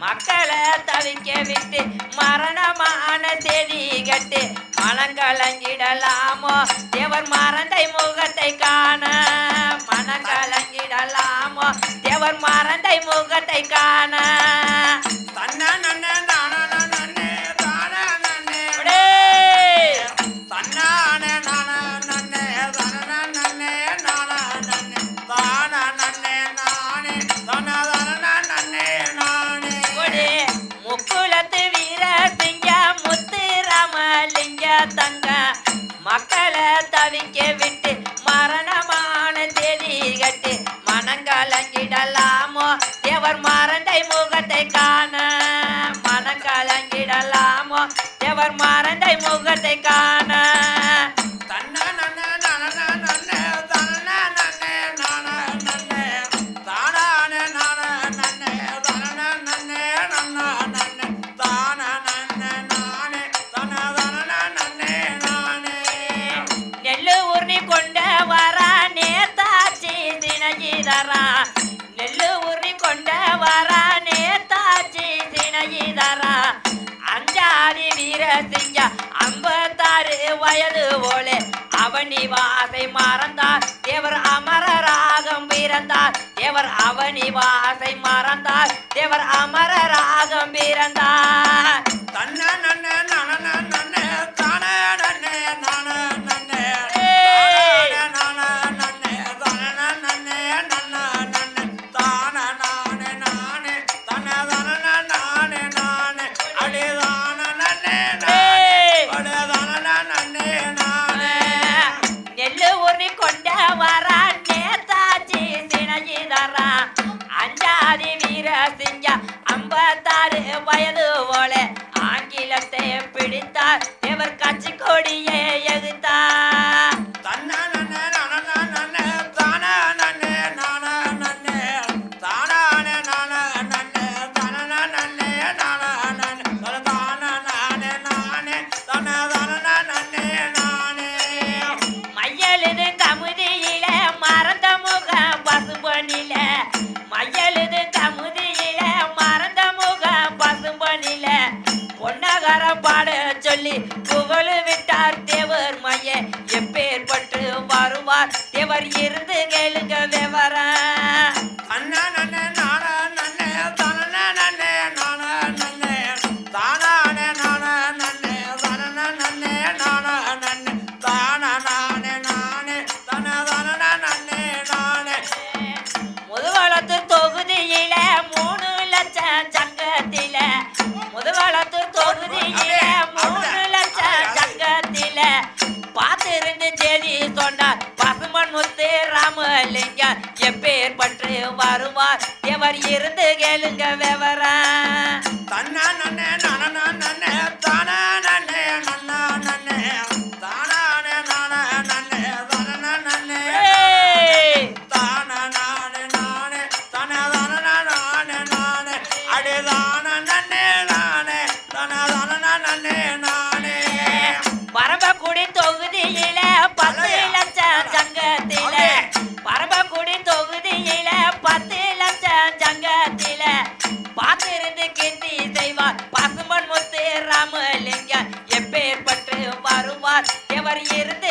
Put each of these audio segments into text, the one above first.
மக்களை தவிக்க விட்டு மரணமான செடி கட்டு மனங்கலங்கிடலாமோ? தேவர் மறந்தை முகத்தை காண மனங்கலங்கிடலாமோ? தேவர் மறந்தை முகத்தை காண tengan. ஆயது போலே. அவனி வாசை மறந்தார். தேவர் அமரராகம் பிறந்தார். தேவர் அவனி வாசை மறந்தார். தேவர் அமரராகம் பிறந்தார். தன்னை வயலு ஓலை எவர் இருந்து கேளுங்க விவர அண்ணா நன்ன நானா நன்ன தன நன்ன நான நன்ன. தானான நான நன்ன தன நன்ன நான நன்ன. தான நான நானே தன தன நன்ன நானே. முதுவளத்து தொகுதியில மூணு லட்சம் சங்கத்தில. முதுவளத்து தொகுதியில மூணு லட்சம் சங்கத்தில. பார்த்து இருந்து செய்தி சொன்னார் முத்து ராமலிங்கம் எப்பேர் பற்று வருவார். எவர் இருந்து கேளுங்க விவரம். தன்னா நன்ன தேவர் இருந்து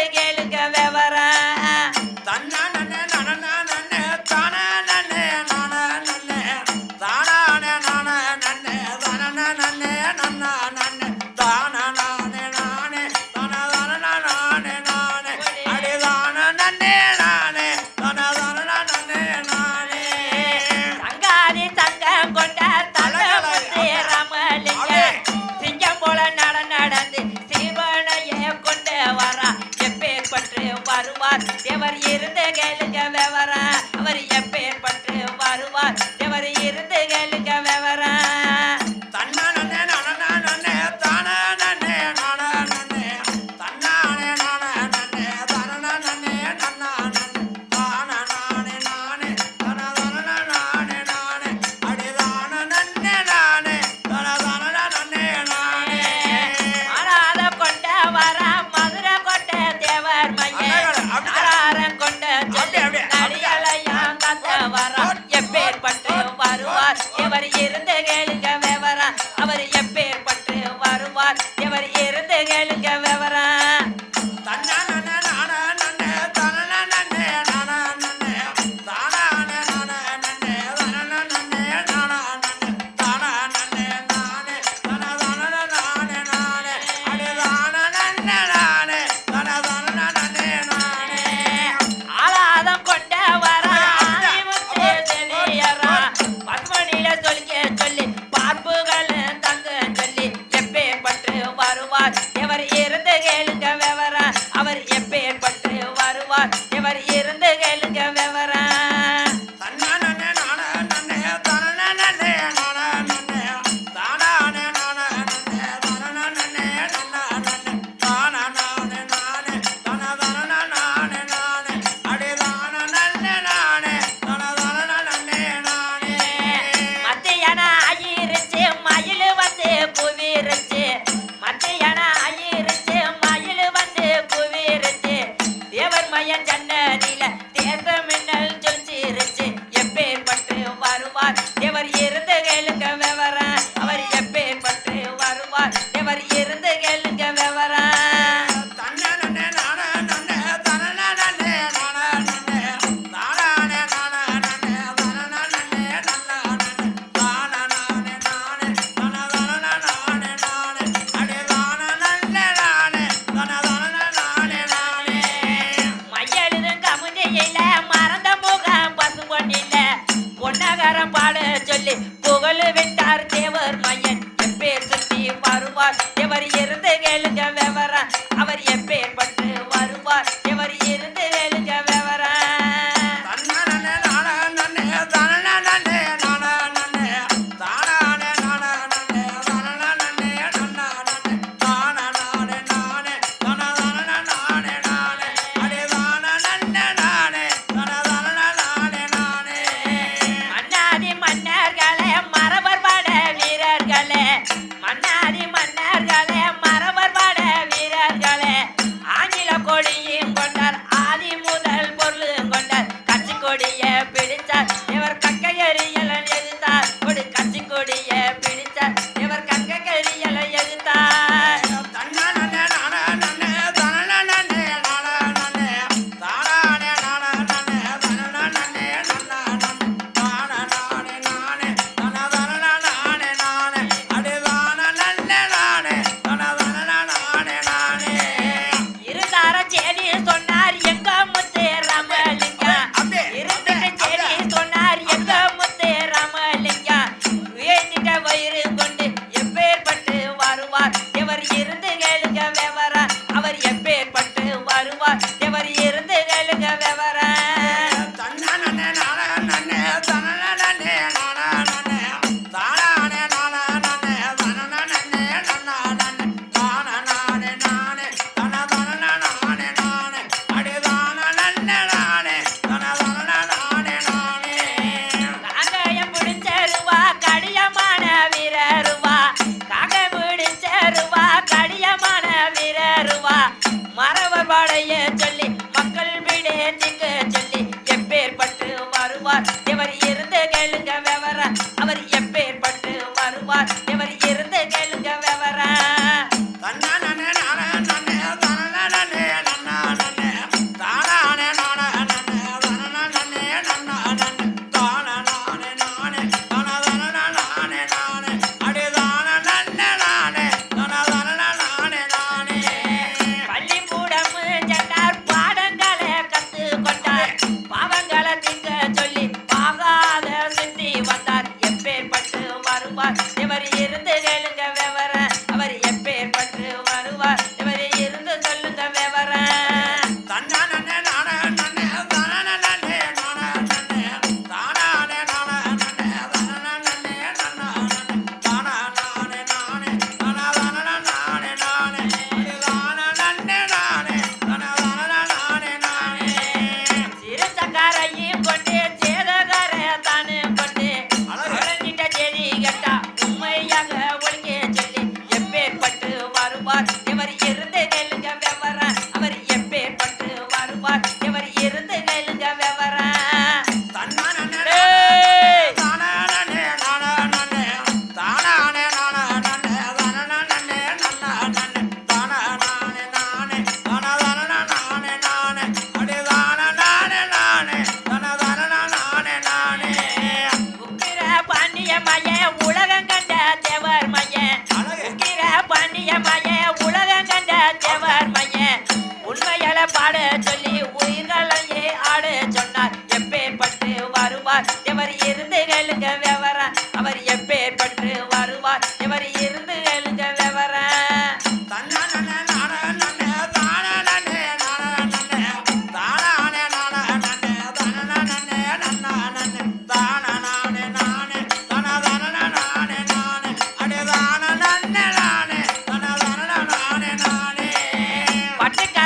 எவர் இருந்து கேளுங்க தேவர் மையன் ஜன்னதில தேச மின்னல் இவர் இருந்து எழுங்க விவர. அவர் எப்பேற்பட்டு வருவார். இவர் இருந்து எழுங்க விவர. பட்டுக்க